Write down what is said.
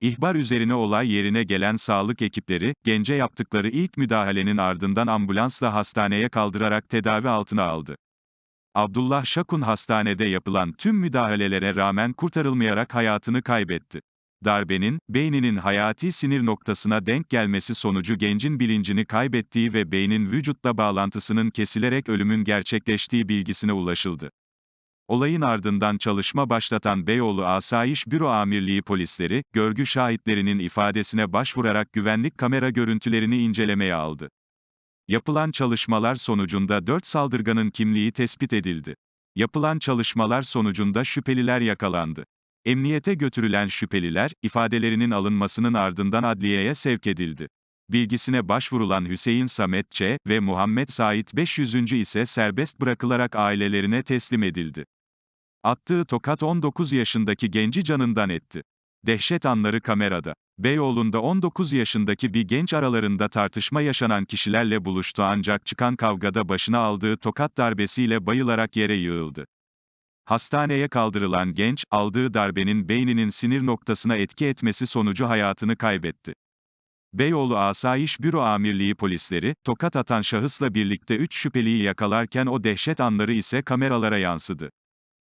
İhbar üzerine olay yerine gelen sağlık ekipleri, gence yaptıkları ilk müdahalenin ardından ambulansla hastaneye kaldırarak tedavi altına aldı. Abdullah Şakun hastanede yapılan tüm müdahalelere rağmen kurtarılmayarak hayatını kaybetti. Darbenin, beyninin hayati sinir noktasına denk gelmesi sonucu gencin bilincini kaybettiği ve beynin vücutla bağlantısının kesilerek ölümün gerçekleştiği bilgisine ulaşıldı. Olayın ardından çalışma başlatan Beyoğlu Asayiş Büro Amirliği polisleri, görgü şahitlerinin ifadesine başvurarak güvenlik kamera görüntülerini incelemeye aldı. Yapılan çalışmalar sonucunda 4 saldırganın kimliği tespit edildi. Yapılan çalışmalar sonucunda şüpheliler yakalandı. Emniyete götürülen şüpheliler, ifadelerinin alınmasının ardından adliyeye sevk edildi. Bilgisine başvurulan Hüseyin Samet Ç. ve Muhammed Sait 500. ise serbest bırakılarak ailelerine teslim edildi. Attığı tokat 19 yaşındaki genci canından etti. Dehşet anları kamerada. Beyoğlu'nda 19 yaşındaki bir genç aralarında tartışma yaşanan kişilerle buluştu ancak çıkan kavgada başına aldığı tokat darbesiyle bayılarak yere yığıldı. Hastaneye kaldırılan genç, aldığı darbenin beyninin sinir noktasına etki etmesi sonucu hayatını kaybetti. Beyoğlu Asayiş Büro Amirliği polisleri, tokat atan şahısla birlikte 3 şüpheliyi yakalarken o dehşet anları ise kameralara yansıdı.